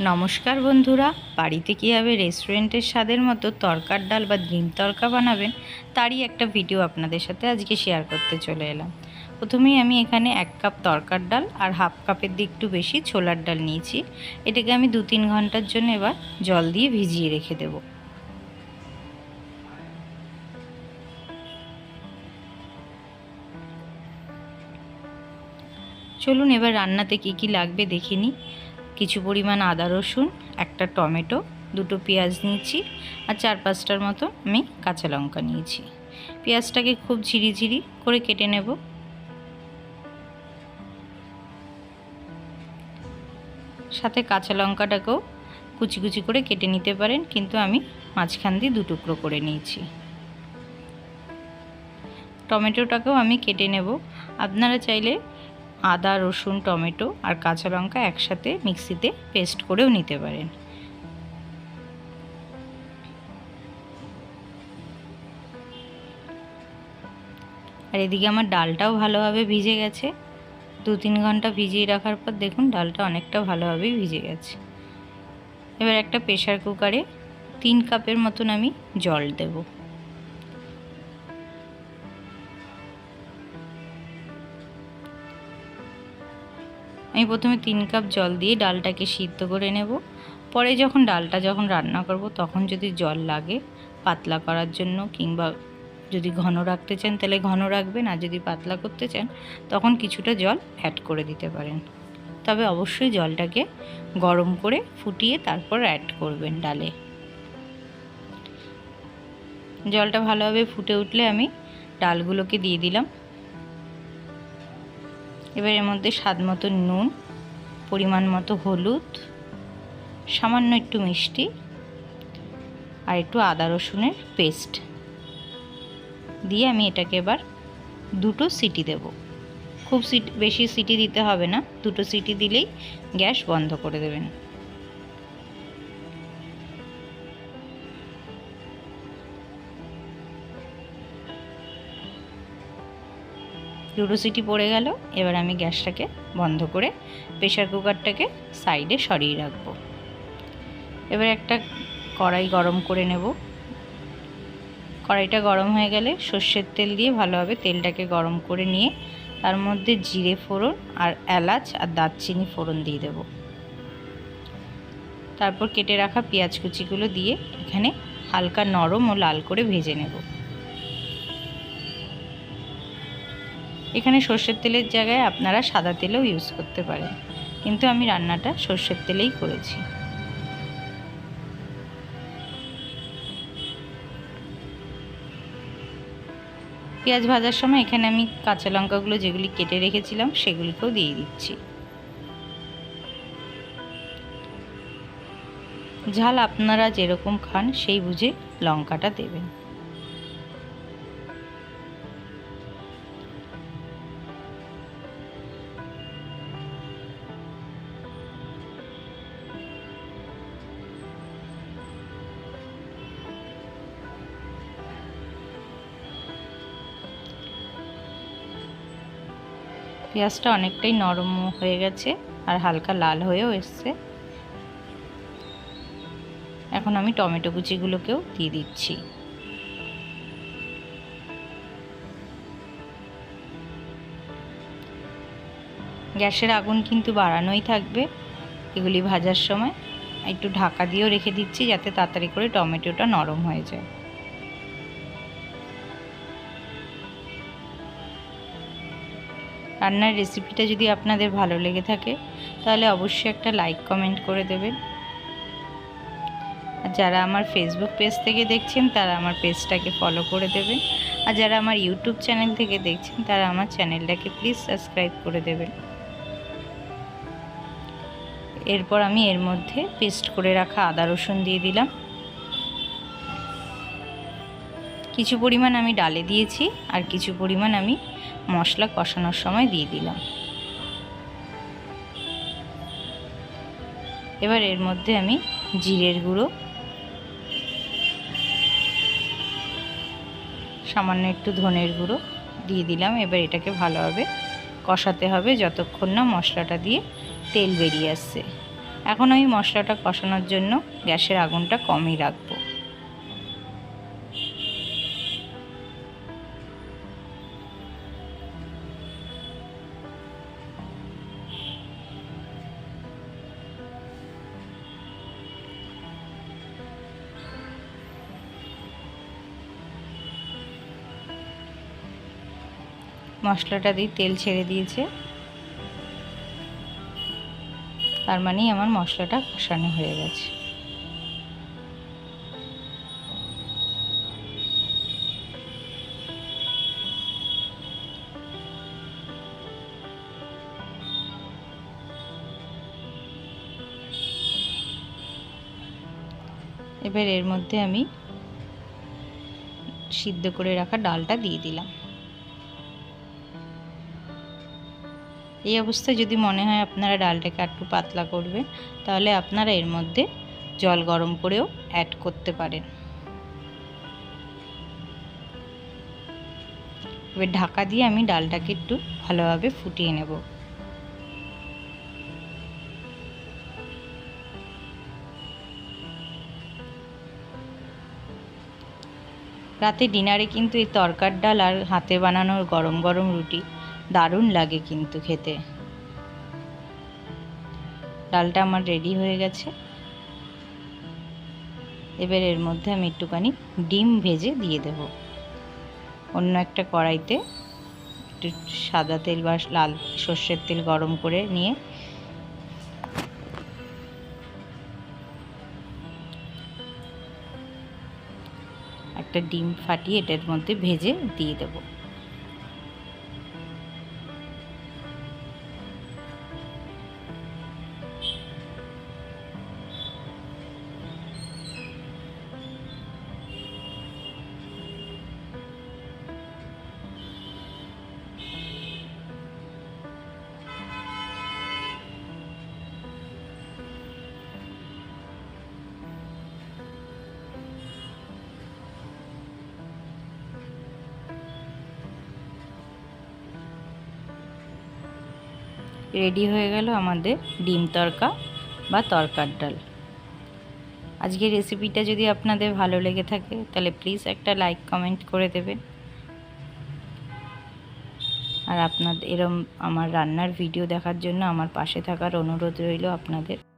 নমস্কার বন্ধুরা, বাড়িতে কীভাবে রেস্টুরেন্টের স্বাদের মতো তরকার ডাল বা ডিম তরকা বানাবেন, তারই একটা ভিডিও আপনাদের সাথে আজকে শেয়ার করতে চলে এলাম। প্রথমেই আমি এখানে এক কাপ তরকার ডাল আর হাফ কাপের দিয়ে একটু বেশি ছোলার ডাল নিয়েছি। এটাকে আমি দু তিন ঘণ্টার জন্য এবার জল দিয়ে ভিজিয়ে রেখে দেবো। চলুন এবার রান্নাতে কি কি লাগবে দেখে নিই। কিছু পরিমাণ আদা রসুন, একটা টমেটো, দুটো পেঁয়াজ নিয়েছি আর চার পাঁচটার মতো আমি কাঁচা লঙ্কা নিয়েছি। পেঁয়াজটাকে খুব ঝিরিঝিরি করে কেটে নেব। সাথে কাঁচা লঙ্কাটাকেও কুচি কুচি করে কেটে নিতে পারেন, কিন্তু আমি মাঝখান দিয়ে দু টুকরো করে নিয়েছি। টমেটোটাকেও আমি কেটে নেব। আপনারা চাইলে আদা, রসুন, টমেটো আর কাঁচা লঙ্কা একসাথে মিক্সিতে পেস্ট করেও নিতে পারেন। আর এদিকে আমার ডালটাও ভালোভাবে ভিজে গেছে। দু তিন ঘণ্টা ভিজিয়ে রাখার পর দেখুন ডালটা অনেকটা ভালোভাবেই ভিজে গেছে। এবার একটা প্রেশার কুকারে তিন কাপের মতন আমি জল দেবো। আমি প্রথমে তিন কাপ জল দিয়ে ডালটাকে সিদ্ধ করে নেব। পরে যখন ডালটা যখন রান্না করব, তখন যদি জল লাগে পাতলা করার জন্য কিংবা যদি ঘন রাখতে চান, তাহলে ঘন রাখবেন, আর যদি পাতলা করতে চান, তখন কিছুটা জল অ্যাড করে দিতে পারেন। তবে অবশ্যই জলটাকে গরম করে ফুটিয়ে তারপর অ্যাড করবেন ডালে। জলটা ভালোভাবে ফুটে উঠলে আমি ডালগুলোকে দিয়ে দিলাম। এবার এর মধ্যে স্বাদ মতো নুন, পরিমাণ মতো হলুদ, সামান্য একটু মিষ্টি আর একটু আদা রসুনের পেস্ট। দিয়ে আমি এটাকে এবার দুটো সিটি দেব। খুব সিটি, বেশি সিটি দিতে হবে না, দুটো সিটি দিলেই গ্যাস বন্ধ করে দেবেন। দুটো পড়ে গেল। এবার আমি গ্যাসটাকে বন্ধ করে প্রেশার কুকারটাকে সাইডে সরিয়ে রাখব। এবার একটা কড়াই গরম করে নেব। কড়াইটা গরম হয়ে গেলে সর্ষের তেল দিয়ে ভালোভাবে তেলটাকে গরম করে নিয়ে তার মধ্যে জিরে ফোড়ন আর এলাচ আর দারচিনি ফোড়ন দিয়ে দেব। তারপর কেটে রাখা পেঁয়াজ কুচিগুলো দিয়ে এখানে হালকা নরম ও লাল করে ভেজে নেব। এখানে সর্ষের তেলের জায়গায় আপনারা সাদা তেলও ইউজ করতে পারেন। কিন্তু আমি রান্নাটা সর্ষের তেলেই করেছি। পেঁয়াজ ভাজার সময় এখানে আমি কাঁচা লঙ্কাগুলো যেগুলি কেটে রেখেছিলাম সেগুলিকেও দিয়ে দিচ্ছি। ঝাল আপনারা যেরকম খান সেই বুঝে লঙ্কাটা দেবেন। পেঁয়াজটা অনেকটাই নরম হয়ে গেছে আর হালকা লাল হয়েও এসছে। এখন আমি টমেটো কুচিগুলোকেও দিয়ে দিচ্ছি। গ্যাসের আগুন কিন্তু বাড়ানোই থাকবে। এগুলি ভাজার সময় একটু ঢাকা দিয়েও রেখে দিচ্ছি যাতে তাড়াতাড়ি করে টমেটোটা নরম হয়ে যায়। রান্নার রেসিপিটা যদি আপনাদের ভালো লেগে থাকে, তাহলে অবশ্যই একটা লাইক কমেন্ট করে দেবেন। আর যারা আমার ফেসবুক পেজ থেকে দেখছেন, তারা আমার পেজটাকে ফলো করে দেবেন। আর যারা আমার ইউটিউব চ্যানেল থেকে দেখছেন, তারা আমার চ্যানেলটাকে প্লিজ সাবস্ক্রাইব করে দেবেন। এরপর আমি এর মধ্যে পেস্ট করে রাখা আদা রসুন দিয়ে দিলাম। কিছু পরিমাণ আমি ডালে দিয়েছি, আর কিছু পরিমাণ আমি মশলা কষানোর সময় দিয়ে দিলাম। এবার এর মধ্যে আমি জিরের গুঁড়ো। সামান্য একটু ধনের গুঁড়ো দিয়ে দিলাম। এবার এটাকে ভালোভাবে কষাতে হবে যতক্ষণ না মশলাটা দিয়ে তেল বেরিয়ে আসছে। এখন আমি মশলাটা কষানোর জন্য গ্যাসের আগুনটা কমই রাখব। মশলাটা দিয়ে তেল ছেড়ে দিয়েছে। তার মানেই আমার মশলাটা কষানো হয়ে গেছে। এবার এর মধ্যে আমি সিদ্ধ করে রাখা ডালটা দিয়ে দিলাম। এই অবস্থায় যদি মনে হয় আপনারা ডালটাকে একটু পাতলা করবে, তাহলে আপনারা এর মধ্যে জল গরম করেও অ্যাড করতে পারেন। এবার ঢাকা দিয়ে আমি ডালটাকে একটু ভালোভাবে ফুটিয়ে নেব। রাতে ডিনারে কিন্তু এই তরকার ডাল আর হাতে বানানোর গরম গরম রুটি দারুণ লাগে কিন্তু খেতে। ডালটা আমার রেডি হয়ে গেছে। এবার এর মধ্যে আমি একটুখানি ডিম ভেজে দিয়ে দেব। অন্য একটা কড়াইতে একটু সাদা তেল বা লাল সর্ষের তেল গরম করে নিয়ে একটা ডিম ফাটিয়ে এটার মধ্যে ভেজে দিয়ে দেবো। রেডি হয়ে গেল আমাদের ডিম তরকা বা তরকার ডাল। আজকে রেসিপিটা যদি আপনাদের ভালো লেগে থাকে, তাহলে প্লিজ একটা লাইক কমেন্ট করে দেবেন। আর আপনাদের, এরম আমার রান্নার ভিডিও দেখার জন্য আমার পাশে থাকার অনুরোধ রইল আপনাদের।